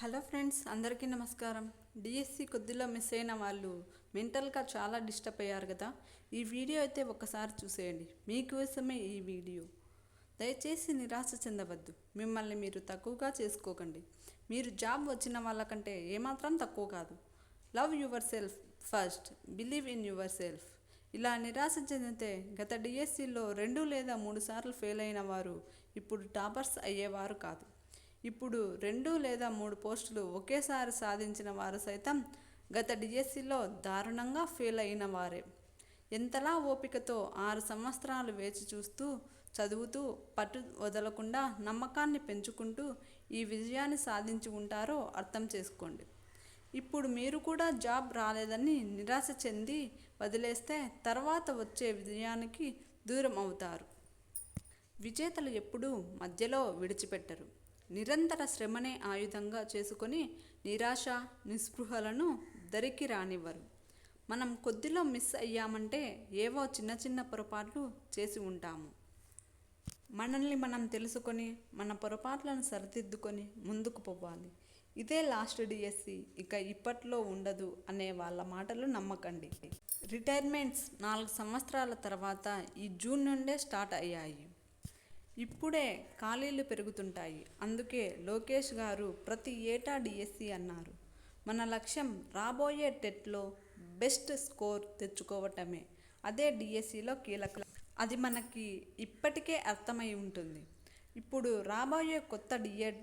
Hello friends అందరికీ నమస్కారం. DSC కొద్దిలో miss అయిన వాళ్ళు మెంటల్గా చాలా డిస్టర్బ్ అయ్యారు కదా. ఈ వీడియో అయితే ఒక్కసారి చూసేయండి. మీకోసమే ఈ వీడియో. దయచేసి నిరాశ చెందవద్దు. మిమ్మల్ని మీరు తక్కువగా చేసుకోకండి. మీరు జాబ్ వచ్చిన వాళ్ళకంటే ఏమాత్రం తక్కువ కాదు. Love yourself first believe in yourself. ఇలా నిరాశ చెందితే గత డిఎస్సిలో రెండు లేదా మూడు సార్లు ఫెయిల్ అయిన వారు ఇప్పుడు టాపర్స్ అయ్యేవారు కాదు. ఇప్పుడు రెండు లేదా మూడు పోస్టులు ఒకేసారి సాధించిన వారు సైతం గత డిఎస్సిలో దారుణంగా ఫెయిల్ అయిన వారే. ఎంతలా ఓపికతో ఆరు సంవత్సరాలు వేచి చూస్తూ చదువుతూ పట్టు వదలకుండా నమ్మకాన్ని పెంచుకుంటూ ఈ విజయాన్ని సాధించి ఉంటారో అర్థం చేసుకోండి. ఇప్పుడు మీరు కూడా జాబ్ రాలేదని నిరాశ చెంది వదిలేస్తే తర్వాత వచ్చే విజయానికి దూరం అవుతారు. విజేతలు ఎప్పుడూ మధ్యలో విడిచిపెట్టరు. నిరంతర శ్రమనే ఆయుధంగా చేసుకొని నిరాశ నిస్పృహలను దరికి రానివ్వరు. మనం కొద్దిలో మిస్ అయ్యామంటే ఏవో చిన్న చిన్న పొరపాట్లు చేసి ఉంటాము. మనల్ని మనం తెలుసుకొని మన పొరపాట్లను సరిదిద్దుకొని ముందుకు పోవాలి. ఇదే లాస్ట్ డిఎస్సి. ఇక ఇప్పట్లో ఉండదు అనే వాళ్ళ మాటలు నమ్మకండి. రిటైర్మెంట్స్ నాలుగు సంవత్సరాల తర్వాత ఈ జూన్ నుండే స్టార్ట్ అయ్యాయి. ఇప్పుడే ఖాళీలు పెరుగుతుంటాయి. అందుకే లోకేష్ గారు ప్రతి ఏటా డిఎస్సి అన్నారు. మన లక్ష్యం రాబోయే టెట్లో బెస్ట్ స్కోర్ తెచ్చుకోవటమే. అదే డిఎస్సిలో కీలక అది మనకి ఇప్పటికే అర్థమై ఉంటుంది. ఇప్పుడు రాబోయే కొత్త డిఎడ్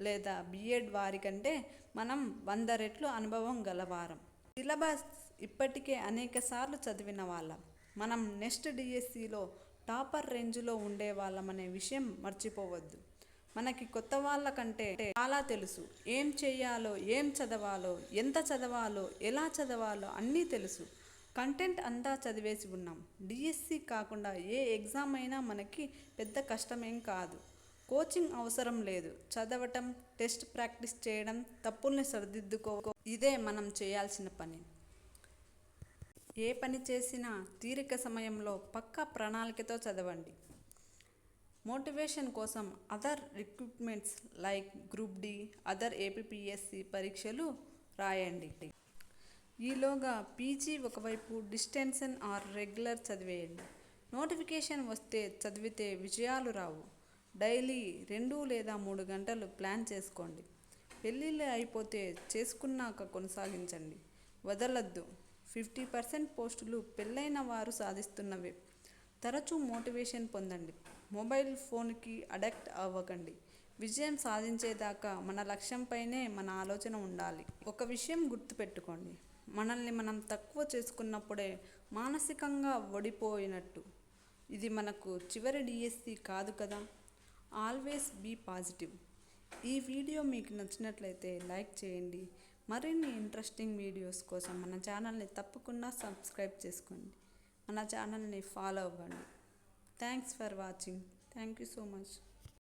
లేదా బిఎడ్ వారికంటే మనం వంద రెట్లు అనుభవం గలవారం సిలబస్ ఇప్పటికే అనేక సార్లు చదివిన వాళ్ళం. మనం నెక్స్ట్ డిఎస్సిలో టాపర్ రేంజ్లో ఉండే వాళ్ళమనే విషయం మర్చిపోవద్దు. మనకి కొత్త వాళ్ళకంటే చాలా తెలుసు. ఏం చేయాలో ఏం చదవాలో ఎంత చదవాలో ఎలా చదవాలో అన్నీ తెలుసు. కంటెంట్ అంతా చదివేసి ఉన్నాం. డిఎస్సి కాకుండా ఏ ఎగ్జామ్ అయినా మనకి పెద్ద కష్టమేం కాదు. కోచింగ్ అవసరం లేదు. చదవటం టెస్ట్ ప్రాక్టీస్ చేయడం తప్పుల్ని సరిదిద్దుకో ఇదే మనం చేయాల్సిన పని. ఏ పని చేసినా తీరిక సమయంలో పక్కా ప్రణాళికతో చదవండి. మోటివేషన్ కోసం other recruitments like group D other APSC పరీక్షలు రాయండి. ఈలోగా పీజీ ఒకవైపు డిస్టెన్షన్ ఆర్ రెగ్యులర్ చదివేయండి. నోటిఫికేషన్ వస్తే చదివితే విజయాలు రావు. డైలీ రెండు లేదా మూడు గంటలు ప్లాన్ చేసుకోండి. పెళ్ళిళ్ళు అయిపోతే చేసుకున్నాక కొనసాగించండి. వదలద్దు. ఫిఫ్టీ పర్సెంట్ పోస్టులు పెళ్ళైన వారు సాధిస్తున్నవే. తరచూ మోటివేషన్ పొందండి. మొబైల్ ఫోన్కి అడక్ట్ అవ్వకండి. విజయం సాధించేదాకా మన లక్ష్యంపైనే మన ఆలోచన ఉండాలి. ఒక విషయం గుర్తుపెట్టుకోండి. మనల్ని మనం తక్కువ చేసుకున్నప్పుడే మానసికంగా ఓడిపోయినట్టు ఇది మనకు చివరి డిఎస్సి కాదు కదా? Always be positive. ఈ వీడియో మీకు నచ్చినట్లయితే లైక్ చేయండి. మరిన్ని ఇంట్రెస్టింగ్ వీడియోస్ కోసం మన ఛానల్ని తప్పకుండా సబ్స్క్రైబ్ చేసుకోండి. మన ఛానల్ని ఫాలో అవ్వండి. Thanks for watching thank you so much